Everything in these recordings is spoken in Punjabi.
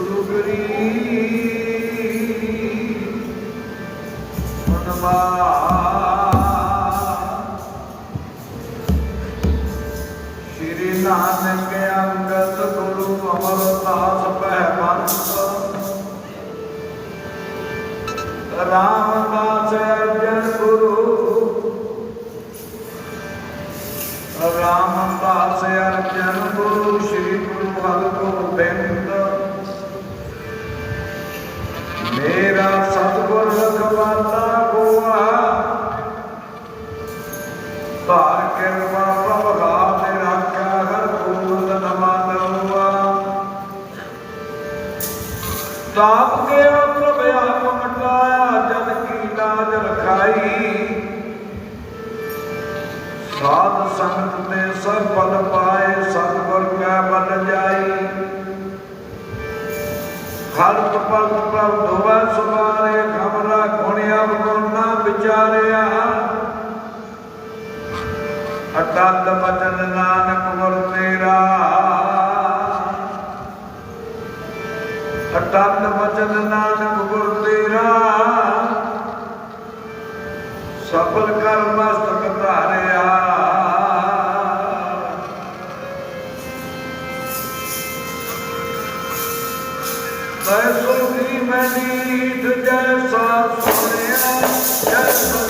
Blue Green. ਤਾਪ ਕੇ ਪ੍ਰਭ ਆਪ ਮਟਾਇਆ ਜਨ ਕੀ ਲਾਜ ਰਖਾਈ। ਸਾਧ ਸੰਗਤ ਤੇ ਸਭ ਬਲ ਪਾਏ, ਸਤਿਗੁਰ ਕੈ ਬਲ ਜਾਈ। ਹਰ ਕਪਲ ਪ੍ਰਭ ਦੋਵਾ ਸੁਮਾਰੇ, ਖਬਰਾ ਗੁਣਿਆ ਗੁਣਾ ਵਿਚਾਰਿਆ। ਅਟਲ ਬਚਨ ਨਾਨਕ ਗੁਰ ਤੇਰਾ। ਅਟਲ ਬਚਨ ਨਾਨਕ ਗੁਰ ਤੇਰਾ। ਸਫਲ ਕਰ ਮਸਤਕ ਧਾਰਿਆ। ਤੈ ਸੁਖੀ ਮੈਂ ਨੀਠ ਜੈਸਾ ਸੁਣਿਆ ਜੈਸਾ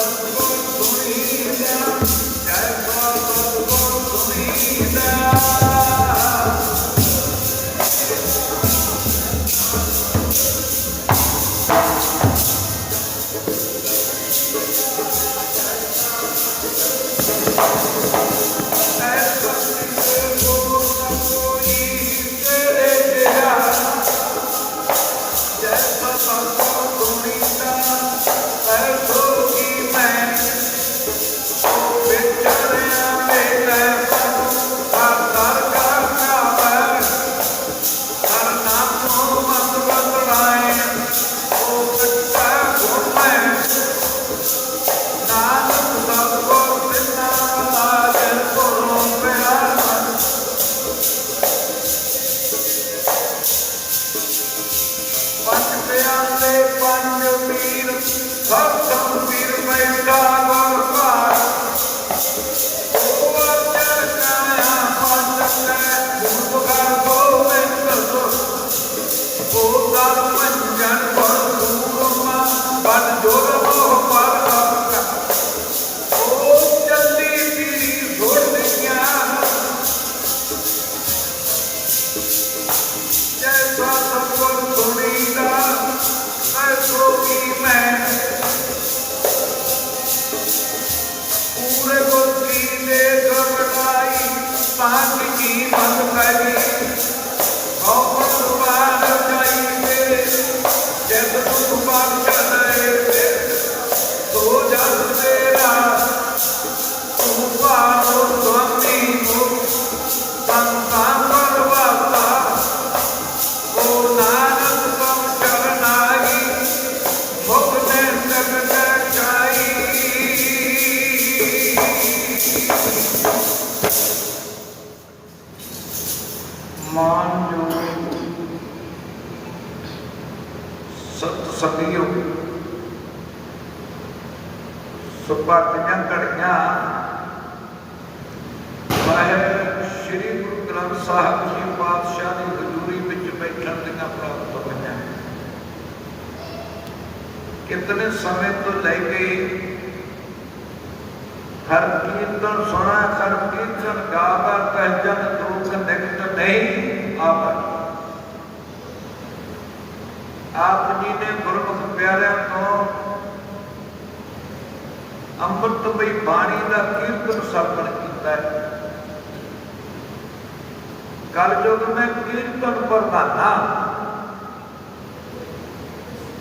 Música ਜੈਸਾ ਮਾਨ ਜੋ ਸਤ ਸਤਿਯੋ ਸੁਪਾਤੀਆਂ ਘੜੀਆਂ ਸਾਹਿਬ ਸ੍ਰੀ ਗੁਰੂ ਗ੍ਰੰਥ ਸਾਹਿਬ ਜੀ ਪਾਤਸ਼ਾਹ ਦੀ ਹਜ਼ੂਰੀ ਵਿੱਚ ਬੈਠਣ ਦੀਆਂ ਪ੍ਰਾਪਤ ਹੋਈਆਂ ਕਿਤਨੇ ਸਮੇਂ ਤੋਂ ਲੈ ਕੇ ਹਰ ਕੀਰਤਨ ਸੁਣਾ ਹਰ ਕੀਰਤਨ ਗਾਵਾ ਪਹਿਜਨ ਦੁਖ ਨਿਕਟ ਨਹੀਂ ਆਪ ਆਪ ਜੀ ਨੇ ਗੁਰਮੁਖ ਪਿਆਰਿਆਂ ਤੋਂ ਅੰਮ੍ਰਿਤਮਈ ਬਾਣੀ ਦਾ ਕੀਰਤਨ ਸਰਵਣ ਕੀਤਾ ਹੈ। ਕਲ ਮੈਂ ਕੀਰਤਨ ਪ੍ਰਧਾਨਾ।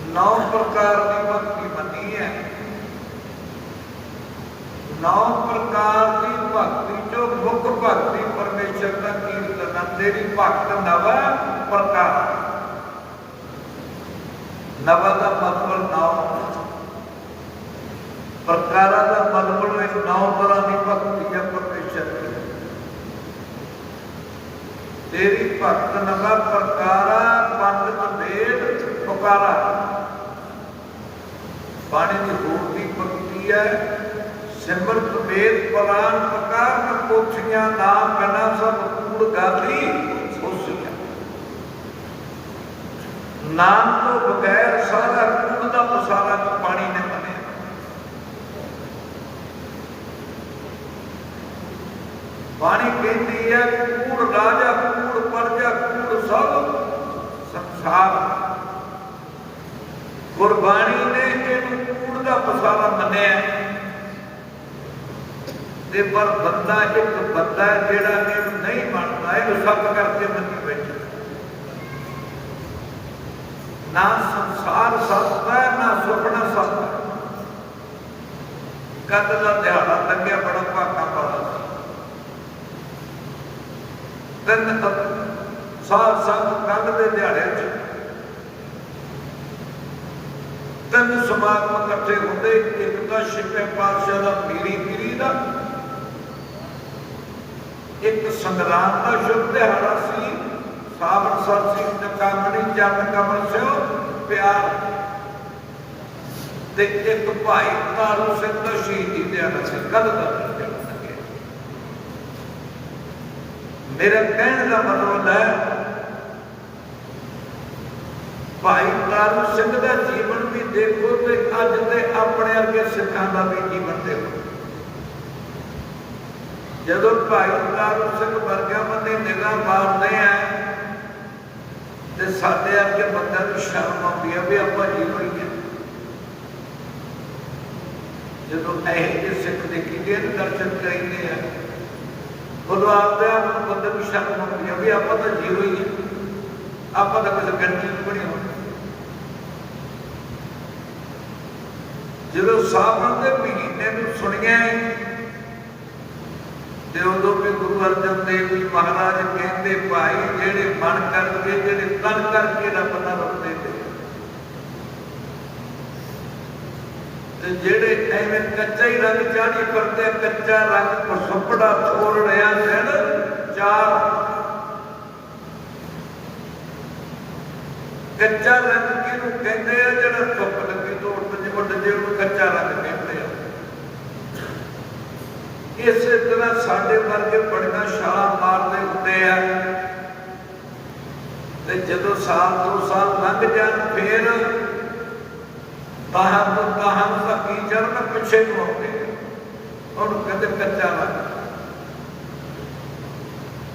ਨੌ ਪ੍ਰਕਾਰ ਦੀ ਭਗਤੀ ਮੰਨੀ ਹੈ। ਨੌ ਪ੍ਰਕਾਰ ਦੀ ਭਗਤੀ ਚੋ ਮੁੱਖ ਭਗਤੀ ਪਰਮੇਸ਼ਰ ਦਾ ਕੀਰਤਨ ਤੇਰੀ ਭਗਤ ਨਵ ਪ੍ਰਕਾਰ। ਨਵ ਦਾ ਮਤਲਬ ਨੌ ਪ੍ਰਕਾਰਾਂ ਦਾ ਮਤਲਬ ਇਹ ਨੌ ਤਰ੍ਹਾਂ ਦੀ ਭਗਤੀ ਹੈ ਪਰਮੇਸ਼ਰ ਦੀ। ਤੇਰੀ ਭਗਤ ਨਵਾ ਪ੍ਰਕਾਰਾ ਪੰਡਤ ਵੇਦ ਪੁਕਾਰਾ। ਬਾਣੀ ਦੀ ਹੋਰ ਦੀ ਭਗਤੀ ਹੈ ਸਿਮਰਤ ਵੇਦ ਪੁਰਾਨ ਪ੍ਰਕਾਰ ਨ ਪੋਥੀਆਂ, ਨਾਮ ਬਿਨਾ ਸਭ ਕੂੜ ਗਾਲੀ ਹੋਸੀਆਂ ਨਾਮ ਤੋਂ ਬਗੈਰ ਸਾਰਾ ਕੂੜ ਦਾ ਪਸਾਰਾ ਪਾਣੀ ਨੇ ਬਣਿਆ। ਬਾਣੀ ਕਹਿੰਦੀ ਹੈ ਕੂੜ ਰਾਜਾ, ਕੂੜ ਪਰਜਾ, ਕੂੜ ਸਭ ਸੰਸਾਰ। ਗੁਰਬਾਣੀ ਨੇ ਇਹਨੂੰ ਕੂੜ ਦਾ ਪਸਾਰਾ ਮੰਨਿਆ। ਤੇ ਪਰ ਬੰਦਾ ਇੱਕ ਬੰਦਾ ਜਿਹੜਾ ਇਹਨੂੰ ਨਹੀਂ ਮੰਨਦਾ, ਇਹਨੂੰ ਸੱਤ ਕਰਕੇ ਮੰਨੀ ਬੈਠਾ। ਨਾ ਸੰਸਾਰ ਸੱਤ ਹੈ, ਨਾ ਸੁਪਨਾ ਸੱਤ ਹੈ। ਕਦ ਦਾ ਦਿਹਾੜਾ ਲੱਗਿਆ, ਬੜਾ ਭਾਗਾ ਪਾਦਾ ਤਿੰਨ ਸਾਧ ਸੰਗ ਕੰਧ ਦੇ ਦਿਹਾੜੇ ਚ। ਤਿੰਨ ਸਮਾਗਮ ਇਕੱਠੇ ਹੁੰਦੇ, ਇੱਕ ਤਾਂ ਛਿਪੇ ਪਾਤਸ਼ਾਹ ਦਾ ਪੀਰੀ ਪੀਰੀ ਦਾ ਇੱਕ ਸੰਗਰਾਮ ਦਾ ਸ਼ੁਭ ਦਿਹਾੜਾ ਸੀ। ਸਾਵਣ ਸਰ ਸਿੰਘ ਨਕਾਮਣੀ ਜਨ ਕਮਲ ਸਿਓ ਪਿਆਰ। ਤੇ ਇੱਕ ਭਾਈ ਤਾਰੂ ਸਿੰਘ ਦਾ ਸ਼ਹੀਦੀ ਦਿਹਾੜਾ ਸੀ, ਕਦ ਦਾ ਦਿਹਾੜਾ ਮੇਰਾ ਕਹਿਣ ਦਾ ਮਤਲਬ ਹੈ, ਭਾਈ ਤਾਰੂ ਸਿੰਘ ਦਾ ਜੀਵਨ ਵੀ ਦੇਖੋ ਤੇ ਅੱਜ ਦੇ ਆਪਣੇ ਅੱਗੇ ਸਿੱਖਾਂ ਦਾ ਵੀ ਜੀਵਨ ਦੇਖੋ। ਜਦੋਂ ਭਾਈ ਤਾਰੂ ਸਿੰਘ ਵਰਗਾ ਬੰਦੇ ਨਿਗਾਹ ਮਾਰਦੇ ਆ। ਤੇ ਸਾਡੇ ਅੱਗੇ ਬੰਦਿਆਂ ਨੂੰ ਸ਼ਰਮ ਆਉਂਦੀ ਹੈ ਵੀ ਆਪਾਂ ਜੀਵਨ ਹੀ ਜਦੋਂ ਇਹ ਜਿਹੇ ਸਿੱਖ ਦੇ ਕਿਤੇ ਦਰਸ਼ਨ ਕਰੀਦੇ ਆ, ਉਦੋਂ ਆਪਦੇ ਆਪ ਨੂੰ ਬੰਦੇ ਨੂੰ ਸ਼ਰਮ ਆਉਂਦੀ ਹੈ ਵੀ ਆਪਾਂ ਤਾਂ ਜੀ ਹੋਈ ਹੈ ਆਪਾਂ ਤਾਂ ਕਿਸੇ ਗੰਢੀ ਨਹੀਂ ਬਣੇ ਹੋਏ ਜਦੋਂ ਸਾਵਣ ਦੇ ਮਹੀਨੇ ਨੂੰ ਸੁਣਿਆ ਤੇ ਉਦੋਂ ਵੀ ਗੁਰੂ ਅਰਜਨ ਦੇਵ ਜੀ ਮਹਾਰਾਜ ਕਹਿੰਦੇ, ਭਾਈ, ਜਿਹੜੇ ਮਨ ਕਰਕੇ, ਜਿਹੜੇ ਤਨ ਕਰਕੇ ਰੱਬ ਦਾ ਰੁੱਤੇ ਤੇ ਤੇ ਜਿਹੜੇ ਐਵੇਂ ਕੱਚਾ ਹੀ ਰੰਗ ਚਾੜੀ ਕਰਦੇ ਕੱਚਾ ਰੰਗ ਸੁੱਪੜਾ ਛੋੜ ਰਿਆ ਦਿਨ ਚਾਰ ਕੱਚਾ ਰੰਗ ਕਿਹਨੂੰ ਕਹਿੰਦੇ ਆ? ਜਿਹੜਾ ਧੁੱਪ ਲੱਗੀ ਤੋਂ ਉੱਡ ਜੇ ਉੱਡ ਜੇ ਉਹਨੂੰ ਕੱਚਾ ਰੰਗ ਕਹਿੰਦੇ ਆ। ਇਸੇ ਤਰ੍ਹਾਂ ਸਾਡੇ ਵਰਗੇ ਬੜੀਆਂ ਛਾਲਾਂ ਮਾਰਦੇ ਹੁੰਦੇ ਆ। ਤੇ ਜਦੋਂ ਸਾਲ ਦੋ ਸਾਲ ਲੰਘ ਜਾਣ, ਫੇਰ ਬਾਹਰ ਤੋਂ ਬਾਹਰ ਧੱਕੀ ਚੜਨ ਪਿੱਛੇ ਨੂੰ ਆਉਂਦੇ ਉਹਨੂੰ ਕਹਿੰਦੇ ਕੱਚਾ ਰੰਗ।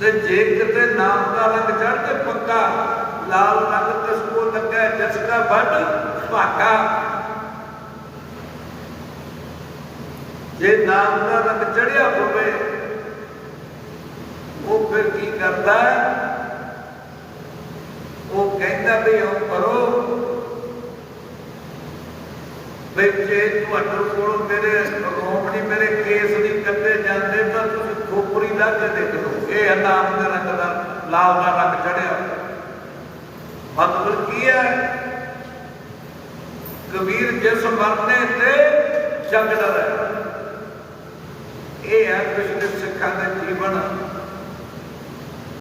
ਤੇ ਜੇ ਕਿਤੇ ਨਾਮ ਦਾ ਰੰਗ ਚੜ ਤੇ ਪੱਕਾ, ਲਾਲ ਰੰਗ ਤਸਕੋ ਲੱਗਾ ਜਸਕਾ ਵੱਡ, ਭਾਗਾ। ਜੇ ਨਾਮ ਦਾ ਰੰਗ ਚੜਿਆ ਹੋਵੇ, ਉਹ ਫਿਰ ਕੀ ਕਰਦਾ ਉਹ ਕਹਿੰਦਾ ਵੀ ਉਹ ਕਰੋ। ਵੀ ਜੇ ਤੁਹਾਡੇ ਕੋਲ ਮੇਰੇ ਰੋਮਣੀ ਮੇਰੇ ਕੇਸ ਨਹੀਂ ਕੱਟੇ ਜਾਂਦੇ, ਤਾਂ ਤੁਸੀਂ ਖੋਪਰੀ ਲਾ ਕੇ ਦੇਖ ਲਓ। ਇਹ ਨਾਮ ਦੇ ਰੰਗ ਦਾ, ਲਾਲ ਦਾ ਰੰਗ ਚੜਿਆ। ਮਤਲਬ ਕੀ ਹੈ? ਕਬੀਰ ਜਿਸ ਮਰਨੇ ਤੇ ਜੰਗ ਲੜੇ ਇਹ ਹੈ ਪਿਛਲੇ ਸਿੱਖਾਂ ਦਾ ਜੀਵਨ।